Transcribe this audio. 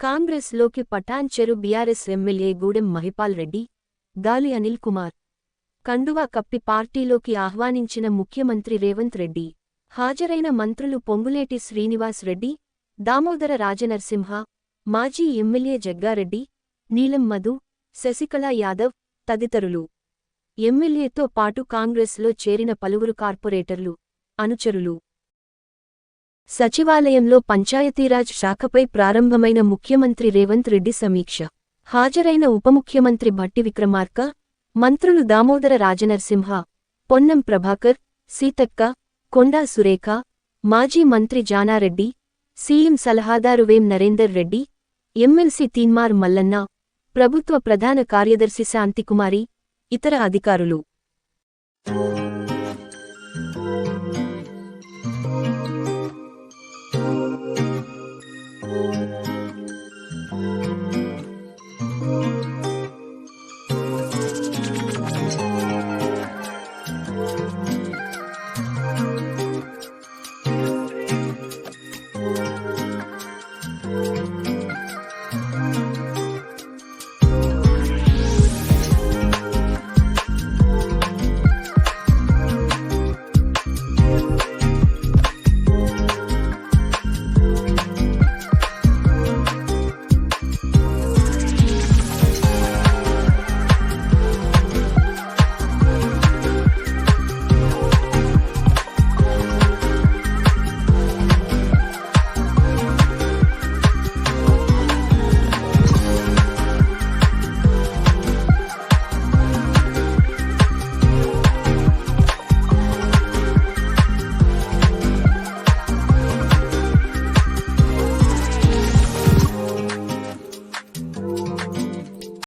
కాంగ్రెస్లోకి Patancheru BRS MLA Gudem Mahipal Reddy Gali Anil Kumar. కండువా కప్పి పార్టీలోకి ఆహ్వానించిన ముఖ్యమంత్రి రేవంత్ రెడ్డి హాజరైన మంత్రులు పొంగులేటి శ్రీనివాస్ రెడ్డి దామోదర రాజనరసింహ మాజీ ఎమ్మెల్యే జగ్గారెడ్డి నీలం మధు శశికళ యాదవ్ తదితరులు. ఎమ్మెల్యేతో పాటు కాంగ్రెస్లో చేరిన పలువురు కార్పొరేటర్లు అనుచరులు. సచివాలయంలో పంచాయతీరాజ్ శాఖపై ప్రారంభమైన ముఖ్యమంత్రి రేవంత్ రెడ్డి సమీక్ష. హాజరైన ఉపముఖ్యమంత్రి భట్టి విక్రమార్క మంత్రులు దామోదర రాజనర్సింహ పొన్నం ప్రభాకర్ సీతక్క కొండా సురేఖ మాజీ మంత్రి జానారెడ్డి సీఎం సలహాదారు వేం నరేందర్ రెడ్డి ఎమ్మెల్సీ తీన్మార్ మల్లన్న ప్రభుత్వ ప్రధాన కార్యదర్శి శాంతికుమారి ఇతర అధికారులు. 哦。